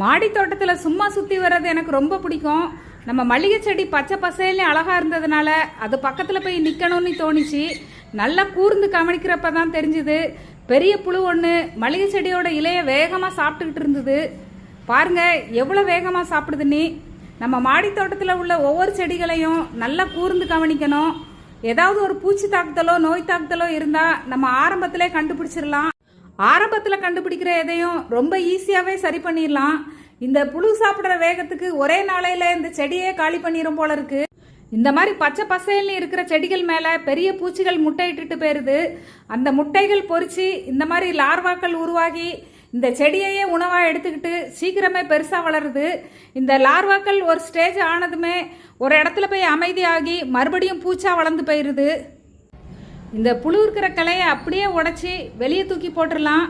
மாடி தோட்டத்தில் சும்மா சுற்றி வர்றது எனக்கு ரொம்ப பிடிக்கும். நம்ம மல்லிகை செடி பச்சை பசேல்னு அழகாக இருந்ததுனால அது பக்கத்தில் போய் நிற்கணும்னு தோணுச்சு. நல்லா கூர்ந்து கவனிக்கிறப்ப தான் தெரிஞ்சுது. பெரிய புழு ஒன்று மல்லிகை செடியோட இலையை வேகமாக சாப்பிட்டுக்கிட்டு இருந்தது. பாருங்க எவ்வளோ வேகமாக சாப்பிடுதுன்னு நம்ம மாடி தோட்டத்தில் உள்ள ஒவ்வொரு செடிகளையும் நல்லா கூர்ந்து கவனிக்கணும். ஏதாவது ஒரு பூச்சி தாக்குதலோ நோய் தாக்குதலோ இருந்தால் நம்ம ஆரம்பத்திலே கண்டுபிடிச்சிடலாம். ஆரம்பத்தில் கண்டுபிடிக்கிற எதையும் ரொம்ப ஈஸியாகவே சரி பண்ணிடலாம் இந்த புழு சாப்பிட்ற வேகத்துக்கு ஒரே நாளையில் இந்த செடியே காலி பண்ணிடும் போல இருக்கு. இந்த மாதிரி பச்சை பசேல்னு இருக்கிற செடிகள் மேலே பெரிய பூச்சிகள் முட்டையிட்டுட்டு போயிருது. அந்த முட்டைகள் பொறிச்சு இந்த மாதிரி லார்வாக்கள் உருவாகி இந்த செடியையே உணவாக எடுத்துக்கிட்டு சீக்கிரமே பெருசாக வளருது. இந்த லார்வாக்கள் ஒரு ஸ்டேஜ் ஆனதுமே ஒரு இடத்துல போய் அமைதியாகி மறுபடியும் பூச்சா வளர்ந்து போயிடுது இந்த புழு இருக்கிற கலையை அப்படியே உடச்சி வெளியே தூக்கி போட்டுடலாம்.